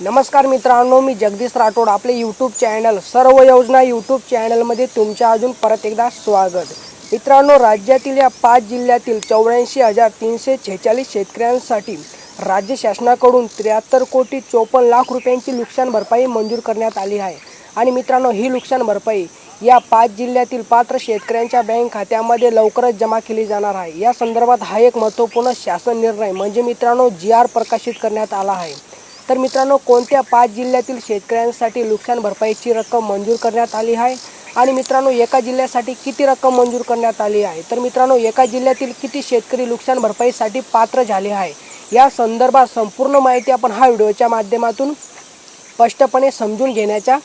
नमस्कार मित्रांनो मी जगदीश राठोड आपले यूट्यूब चॅनल सर्व योजना यूट्यूब चॅनलमध्ये तुमच्या अजून परत एकदा स्वागत. मित्रांनो राज्यातील या पाच जिल्ह्यातील चौऱ्याऐंशी हजार तीनशे छेचाळीस शेतकऱ्यांसाठी राज्य शासनाकडून त्र्याहत्तर कोटी चोपन्न लाख रुपयांची नुकसान भरपाई मंजूर करण्यात आली आहे. आणि मित्रांनो ही नुकसान भरपाई या पाच जिल्ह्यातील पात्र शेतकऱ्यांच्या बँक खात्यामध्ये लवकरच जमा केली जाणार आहे. या संदर्भात हा एक महत्त्वपूर्ण शासन निर्णय म्हणजे मित्रांनो जी आर प्रकाशित करण्यात आला आहे. तर मित्रांनो कोणत्या पाच जिल्ह्यातील शेतकऱ्यांसाठी नुकसान भरपाईची रक्कम मंजूर करण्यात आली आहे? आणि मित्रांनो एका जिल्ह्यासाठी किती रक्कम मंजूर करण्यात आली आहे? तर मित्रांनो एका जिल्ह्यातील किती शेतकरी नुकसान भरपाईसाठी पात्र झाले आहे? या संदर्भात संपूर्ण माहिती आपण हा व्हिडिओच्या माध्यमातून स्पष्टपणे समजून घेण्याचा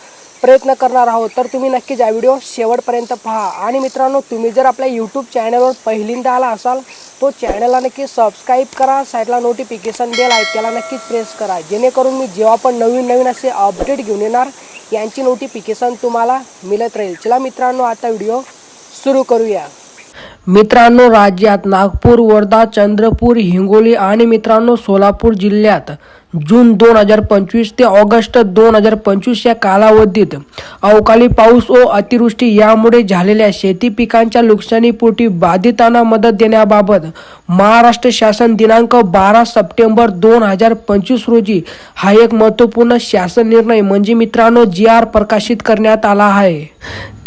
प्रयत्न करणार आहोत तर तुम्ही नक्कीच हा व्हिडिओ शेवटपर्यंत पहा. आणि मित्रांनो तुम्ही जर आपल्या यूट्यूब चॅनलवर पहिल्यांदा आला असाल तो चॅनलला नक्की सबस्क्राईब करा साईडला नोटिफिकेशन बेल आहे त्याला नक्कीच प्रेस करा. जेणेकरून मी जेव्हा पण नवीन नवीन असे अपडेट घेऊन येणार यांची नोटिफिकेशन तुम्हाला मिळत राहील. चला मित्रांनो आता व्हिडिओ सुरू करूया. मित्रांनो राज्यात नागपूर वर्धा चंद्रपूर हिंगोली आणि मित्रांनो सोलापूर जिल्ह्यात जून दोन हजार पंचवीस ते ऑगस्ट दोन हजार पंचवीस या कालावधीत अवकाळी पाऊस व अतिवृष्टी यामुळे झालेल्या शेती पिकांच्या नुकसानीपोटी बाधितांना मदत देण्याबाबत महाराष्ट्र शासन दिनांक बारा सप्टेंबर दोन हजार पंचवीस रोजी हा एक महत्त्वपूर्ण शासन निर्णय म्हणजे मित्रांनो जी आर प्रकाशित करण्यात आला आहे.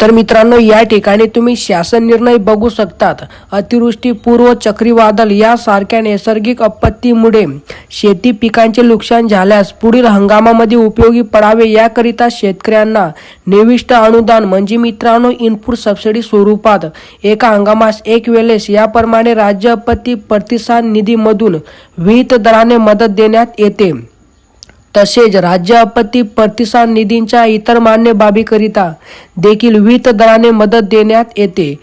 तर मित्रांनो या ठिकाणी तुम्ही शासन निर्णय बघू शकतात. अतिवृष्टी पूर्व चक्रीवादळ यासारख्या नैसर्गिक आपत्तीमुळे शेती पिकांचे नुकसान झाल्यास पुढील हंगामामध्ये उपयोगी पडावे याकरिता शेतकऱ्यांना निविष्ट अनुदान म्हणजे मित्रांनो इनपुट सबसिडी स्वरूपात एका हंगामास एक वेळेस याप्रमाणे राज्य आपत्ती प्रतिसाद निधीमधून विहित दराने मदत देण्यात येते. तसेच राज्य आपत्ती प्रतिसाद निधींच्या इतर मान्य बाबीकरिता देखील विहित दराने मदत देण्यात येते.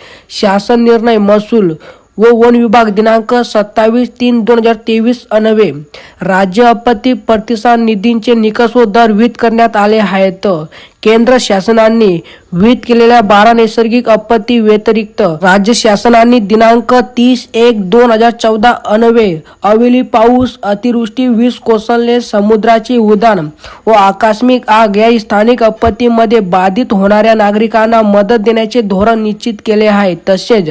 शासन निर्णय महसूल व वन विभाग दिनांक सत्तावीस तीन दोन हजार तेवीस अनवे. राज्य आपत्ती प्रतिसाद निधींचे निकष व दर विहित करण्यात आले आहेत. केंद्र शासनाने विहित केलेल्या बारा नैसर्गिक आपत्ती व्यतिरिक्त राज्य शासनाने दिनांक तीस एक दोन हजार चौदा अनवे अवेली पाऊस अतिवृष्टी वीज कोसळणे समुद्राचे उदान व आकस्मिक आग या स्थानिक आपत्तीमध्ये बाधित होणाऱ्या नागरिकांना मदत देण्याचे धोरण निश्चित केले आहे. तसेच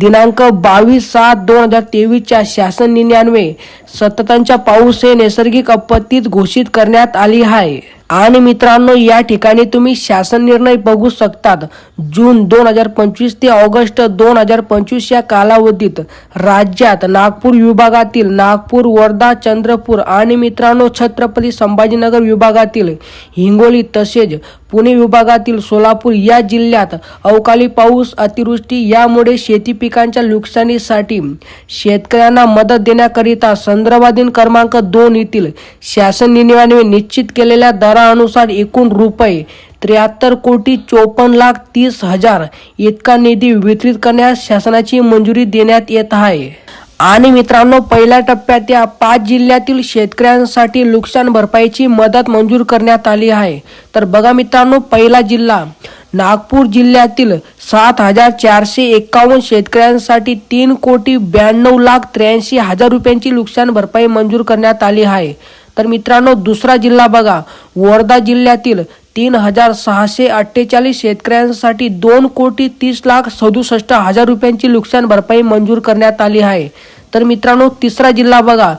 दिनांक बावीस सात दोन हजार तेवीसच्या शासन निर्णयान्वये सततच्या पाऊस हे नैसर्गिक आपत्तीत घोषित करण्यात आली आहे. आणि मित्रांनो या ठिकाणी तुम्ही शासन निर्णय बघू शकतात. जून दोन हजार पंचवीस ते ऑगस्ट दोन हजार पंचवीस या कालावधीत राज्यात नागपूर विभागातील नागपूर वर्धा चंद्रपूर आणि मित्रांनो छत्रपती संभाजीनगर विभागातील हिंगोली तसेच पुणे विभागातील सोलापूर या जिल्ह्यात अवकाळी पाऊस अतिवृष्टी यामुळे शेती पिकांच्या नुकसानीसाठी शेतकऱ्यांना मदत देण्याकरिता संदर्भाधीन क्रमांक दोन येथील शासन निर्णयाने निश्चित केलेल्या दरानुसार एकूण रुपये त्र्याहत्तर कोटी चोपन्न लाख तीस हजार इतका निधी वितरित करण्यास शासनाची मंजुरी देण्यात येत आहे. आणि मित्रांनो पहिल्या टप्प्यात या पाच जिल्ह्यातील शेतकऱ्यांसाठी नुकसान भरपाईची मदत मंजूर करण्यात आली आहे. तर बघा मित्रांनो पहिला जिल्हा नागपूर जिल्ह्यातील सात हजार चारशे एकावन्न शेतकऱ्यांसाठी तीन कोटी ब्याण्णव लाख त्र्याऐंशी हजार रुपयांची नुकसान भरपाई मंजूर करण्यात आली आहे. तर मित्रांनो दुसरा जिल्हा बघा. वर्धा जिल्ह्यातील तीन हजार सहाशे अठ्ठेचाळीस शेतकऱ्यांसाठी दोन कोटी तीस लाख सदुसष्ट हजार रुपयांची नुकसान भरपाई मंजूर करण्यात आली आहे. तर मित्रांनो तिसरा जिल्हा बघा.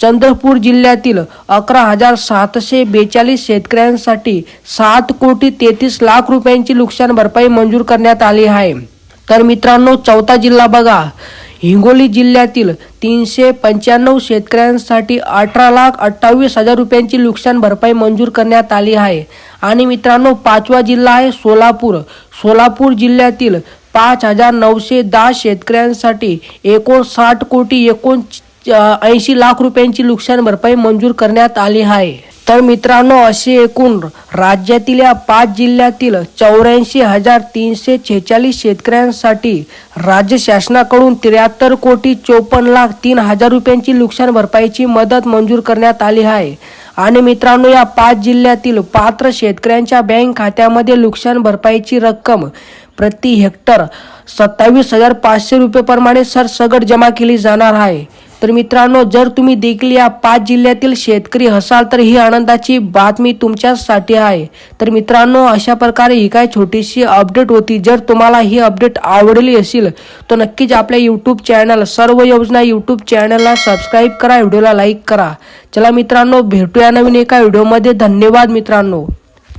चंद्रपूर जिल्ह्यातील अकरा हजार सातशे बेचाळीस शेतकऱ्यांसाठी सात कोटी तेहतीस लाख रुपयांची नुकसान भरपाई मंजूर करण्यात आली आहे. तर मित्रांनो चौथा जिल्हा बघा. हिंगोली जिल्ह्यातील तीनशे पंच्याण्णव शेतकऱ्यांसाठी अठरा लाख अठ्ठावीस हजार रुपयांची नुकसान भरपाई मंजूर करण्यात आली आहे. आणि मित्रांनो पाचवा जिल्हा आहे सोलापूर. सोलापूर जिल्ह्यातील पाच हजार नऊशे दहा शेतकऱ्यांसाठी एकोणसाठ कोटी एकोण ऐंशी लाख रुपयांची नुकसान भरपाई मंजूर करण्यात आली आहे. तर मित्रांनो असे एकूण राज्यातील या पाच जिल्ह्यातील चौऱ्याऐंशी हजार तीनशे छेचाळीस शेतकऱ्यांसाठी राज्य शासनाकडून त्र्याहत्तर कोटी चोपन्न लाख तीन हजार रुपयांची नुकसान भरपाईची मदत मंजूर करण्यात आली आहे. आणि मित्रांनो या पाच जिल्ह्यातील पात्र शेतकऱ्यांच्या बँक खात्यामध्ये नुकसान भरपाईची रक्कम प्रति हेक्टर सत्तावीस हजार पाचशे रुपये प्रमाणे सरसगट जमा केली जाणार आहे. तर मित्रांनो जर तुम्ही देखील या पाच जिल्ह्यातील शेतकरी असाल तर ही आनंदाची बातमी तुमच्यासाठी आहे. तर मित्रांनो अशा प्रकारे ही काय छोटीशी अपडेट होती. जर तुम्हाला ही अपडेट आवडली असेल तर नक्कीच आपल्या यूट्यूब चॅनल सर्व योजना यूट्यूब चॅनलला सबस्क्राईब करा व्हिडिओला लाईक करा. चला मित्रांनो भेटूया नवीन एका व्हिडिओमध्ये धन्यवाद मित्रांनो.